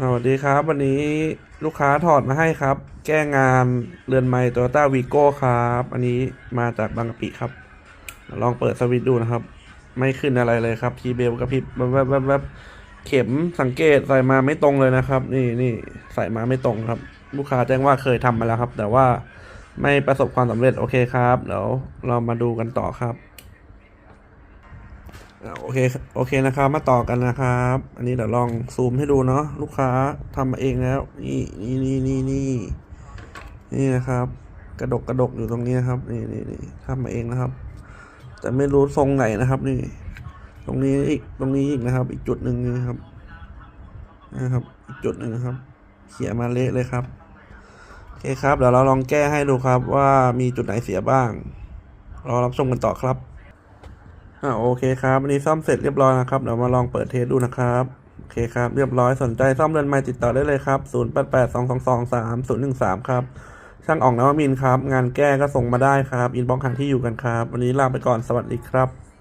สวัสดีครับ วันนี้ลูกค้าถอดมาให้ครับ แก้งานเรือนไม้โตโยต้าวีโก้ครับ อันนี้มาจากบางกะปิครับ ลองเปิดสวิตช์ดูนะครับ ไม่ขึ้นอะไรเลยครับทีเบลกระพริบแวบแวบแวบแวบเข็มสังเกตใส่มาไม่ตรงเลยนะครับ นี่นี่ใส่มาไม่ตรงครับ ลูกค้าแจ้งว่าเคยทำมาแล้วครับ แต่ว่าไม่ประสบความสำเร็จโอเคครับเดี๋ยวเรามาดูกันต่อครับ โอเคโอเคนะครับ มาต่อกันนะครับ อันนี้เดี๋ยวลองซูมให้ดูเนาะลูกค้าทำมาเองแล้ว นี่นี่นี่นี่นี่นี่นะครับ กระดกกระดกอยู่ตรงนี้นะครับ นี่นี่นี่ทำมาเองนะครับ แต่ไม่รู้ทรงไหนนะครับ นี่ ตรงนี้อีกตรงนี้อีกนะครับ อีกจุดหนึ่งนี่ครับ นะครับ อีกจุดหนึ่งนะครับ เขียมาเละเลยครับโอเคครับเดี๋ยวเราลองแก้ให้ดูครับว่ามีจุดไหนเสียบ้างรอรับชมกันต่อครับ อ่าโอเคครับวันนี้ซ่อมเสร็จเรียบร้อยนะครับเดี๋ยวมาลองเปิดเทสดูนะครับโอเคครับเรียบร้อยสนใจซ่อมเรือนไม้ติดต่อได้เลยครับ 0 8 8 2 2 2 3 0 1 3 ครับ ช่างอ่องนวมินครับ งานแก้ก็ส่งมาได้ครับ อินบ็อกซ์ทางที่อยู่กันครับ วันนี้ลาไปก่อนสวัสดีครับ